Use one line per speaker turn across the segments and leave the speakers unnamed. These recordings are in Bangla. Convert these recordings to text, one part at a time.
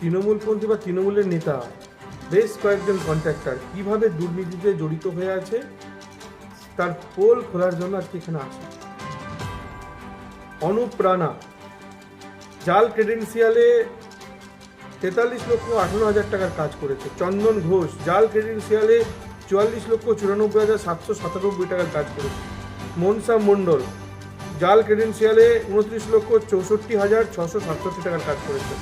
তৃণমূলপন্থী বা তৃণমূলের নেতা বেশ কয়েকজন কন্ট্রাক্টর কীভাবে দুর্নীতিতে জড়িত হয়ে আছে, তার পোল খোলার জন্য আজকে এখানে আসে। অনুপ্রাণা, জাল ক্রেডেন্সিয়ালে তেতাল্লিশ লক্ষ আঠারো হাজার টাকার কাজ করেছে। চন্দন ঘোষ, জাল ক্রেডেন্সিয়ালে চুয়াল্লিশ লক্ষ চুরানব্বই হাজার সাতশো সাতানব্বই টাকার কাজ করেছে। মনসা মণ্ডল, জাল ক্রেডেন্সিয়ালে উনত্রিশ লক্ষ চৌষট্টি হাজার ছশো সাতষট্টি টাকার কাজ করেছে।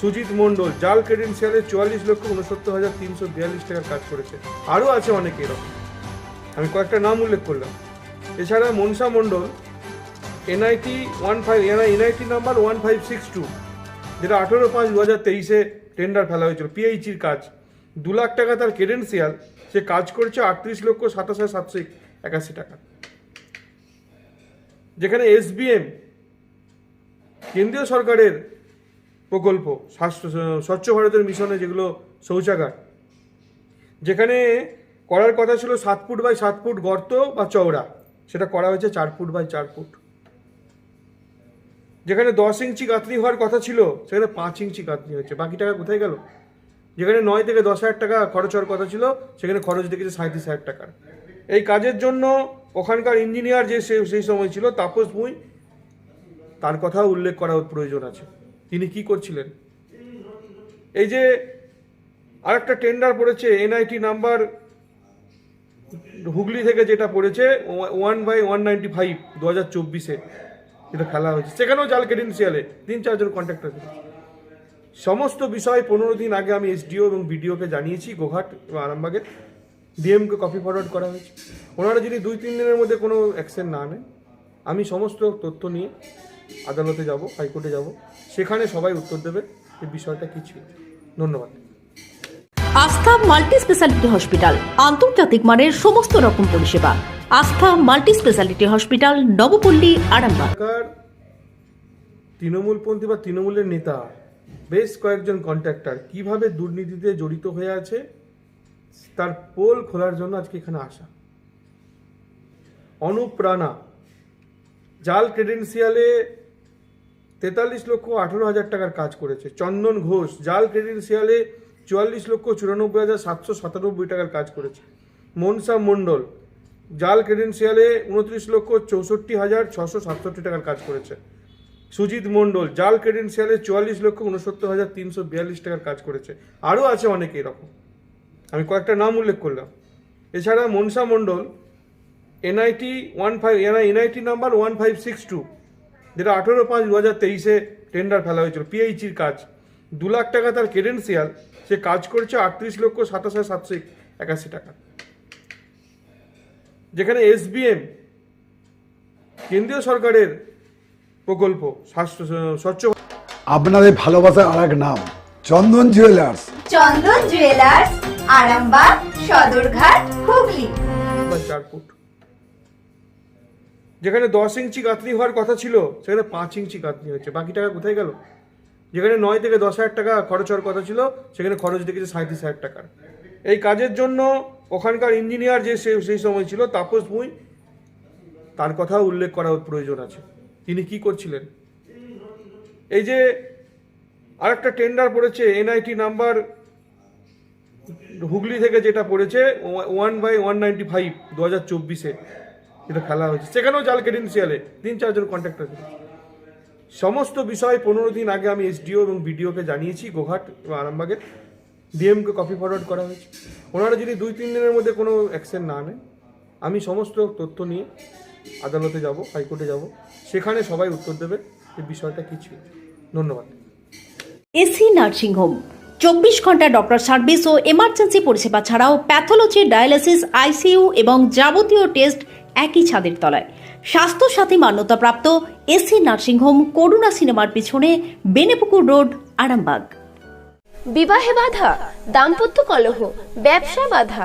সুজিত মণ্ডল, জাল ক্রেডেন্সিয়ালে চুয়াল্লিশ লক্ষ উনসত্তর হাজার তিনশো বিয়াল্লিশ টাকার কাজ করেছে। আরও আছে অনেক এরকম। আমি কয়েকটা নাম উল্লেখ করলাম। এছাড়া Mansa Mondal NIT one five NIT number one five six two যেটা আঠেরো পাঁচ দু হাজার তেইশে টেন্ডার ফেলা হয়েছিল পিএইচির কাজ। দু লাখ টাকা তার ক্রেডেন্সিয়াল সে কাজ করছে আটত্রিশ লক্ষ সাতাশ হাজার সাতশো একাশি টাকা। যেখানে এসবিএম কেন্দ্রীয় সরকারের প্রকল্প, স্বাস্থ্য, স্বচ্ছ ভারতের মিশনে যেগুলো শৌচাগার, যেখানে করার কথা ছিল সাত ফুট বাই সাত ফুট গর্ত বা চওড়া, সেটা করা হয়েছে চার ফুট বাই চার ফুট। যেখানে দশ ইঞ্চি গাঁথনি হওয়ার কথা ছিল, সেখানে পাঁচ ইঞ্চি গাঁথনি হয়েছে। বাকি টাকা কোথায় গেল? যেখানে নয় থেকে দশ হাজার টাকা খরচ হওয়ার কথা ছিল, সেখানে খরচ দেখেছে সাঁত্রিশ হাজার টাকার। এই কাজের জন্য ওখানকার ইঞ্জিনিয়ার যে সেই সময় ছিল, তাপস ভুঁই, তার কথাও উল্লেখ করা প্রয়োজন আছে। তিনি কি করছিলেন? এই যে আরেকটা টেন্ডার পড়েছে এনআইটি নাম্বার হুগলি থেকে যেটা পড়েছে one by one ninety five দু হাজার চব্বিশে যেটা খেলা হয়েছে। সেখানেও জাল ক্রেডেন্সিয়ালে তিন চারজন কন্ট্রাক্টর সমস্ত বিষয় পনেরো দিন আগে আমি এসডিও এবং বিডিওকে জানিয়েছি, গোঘাট এবং আরামবাগে ডিএমকে কপি ফরওয়ার্ড করা হয়েছে। ওনারা যদি দুই, তিন দিনের মধ্যে কোনো অ্যাকশন না নেন, আমি সমস্ত তথ্য নিয়ে আদালতে যাব হাইকোর্টে যাব। সেখানে সবাই উত্তর দেবে এই বিষয়টা কী ছিল। ধন্যবাদ।
আস্থা মাল্টি স্পেশালিটি হসপিটাল আন্তর্জাতিক মানের সমস্ত রকম পরিষেবা। Astha multi speciality hospital Nabapalli Arambagh.
তৃণমূলপন্থী বা তৃণমূলের নেতা বেশ কয়েকজন কন্ট্রাক্টর কীভাবে দুর্নীতিতে জড়িত হয়ে আছে তার পোল খোলার জন্য আজকে এখানে আসা। অনুপ্রাণা জাল ক্রেডেন্সিয়ালে তেতাল্লিশ লক্ষ আঠেরো হাজার টাকার কাজ করেছে। চন্দন ঘোষ, জাল ক্রেডেন্সিয়ালে চুয়াল্লিশ লক্ষ চুরানব্বই হাজার সাতশো সাতানব্বই টাকার কাজ করেছে। মনসা মণ্ডল, জাল ক্রেডেন্সিয়ালে উনত্রিশ লক্ষ চৌষট্টি হাজার ছশো সাতষট্টি টাকার কাজ করেছে। সুজিত মণ্ডল, জাল ক্রেডেন্সিয়ালে চুয়াল্লিশ লক্ষ উনসত্তর হাজার তিনশো বিয়াল্লিশ টাকার কাজ করেছে। আরও আছে অনেকে এরকম। আমি কয়েকটা নাম উল্লেখ করলাম। এছাড়া Mansa Mondal, NIT one five, NI, NIT number one five six two. যেটা আঠেরো পাঁচ দু হাজার তেইশে টেন্ডার ফেলা হয়েছিল পিএইচির কাজ। দু লাখ টাকা তার ক্রেডেন্সিয়াল সে কাজ করছে আটত্রিশ লক্ষ সাতাশ হাজার সাতশো একাশি টাকা। যেখানে এসবিএম কেন্দ্রীয় সরকারের প্রকল্প স্বাস্থ্য স্বচ্ছ
আপনাদের ভালোবাসার আর এক নাম চন্দন জুয়েলার্স
চন্দন জুয়েলার্স আরামবাগ সদরঘাট হুগলি।
চার ফুট যেখানে দশ ইঞ্চি গাঁথনি হওয়ার কথা ছিল, সেখানে পাঁচ ইঞ্চি গাঁথনি হচ্ছে বাকি টাকা কোথায় গেল? যেখানে নয় থেকে দশ হাজার টাকা খরচ হওয়ার কথা ছিল, সেখানে খরচ দেখেছে সাঁত্রিশ হাজার টাকার। এই কাজের জন্য ওখানকার ইঞ্জিনিয়ার যে সেই সময় ছিল, তাপস ভুঁই, তার কথাও উল্লেখ করা প্রয়োজন আছে। তিনি কি করছিলেন? এই যে আরেকটা টেন্ডার পড়েছে এনআইটি নাম্বার হুগলি থেকে যেটা পড়েছে one by one ninety five দু হাজার চব্বিশে। যেটা খেলা হয়েছে। সেখানেও জাল ক্রেডেন্সিয়ালে তিন চারজন কন্ট্রাক্টর সমস্ত বিষয় পনেরো দিন আগে আমি এসডিও এবং বিডিওকে জানিয়েছি, গোঘাট এবং আরামবাগে। ডিএমকে কপি ফরওয়ার্ড করা হয়েছে। ওনারা যদি দুই, তিন দিনের মধ্যে কোনো অ্যাকশন না নেন, আমি সমস্ত তথ্য নিয়ে আদালতে যাব, হাইকোর্টে যাব। সেখানে সবাই উত্তর দেবে এই বিষয়টা কী ছিল। ধন্যবাদ।
AC nursing home. চব্বিশ ঘণ্টা ডক্টর সার্ভিস ও এমার্জেন্সি পরিষেবা ছাড়াও প্যাথোলজি ডায়ালিসিস, আইসিইউ এবং যাবতীয় টেস্ট একই ছাদের তলায়। স্বাস্থ্য স্বাস্থ্যসাথী মান্যতাপ্রাপ্ত এসি নার্সিংহোম করুণা সিনেমার পিছনে বেনেপুকুর রোড, আরামবাগ।
বিবাহে বাধা, দাম্পত্য কলহ, ব্যবসা বাধা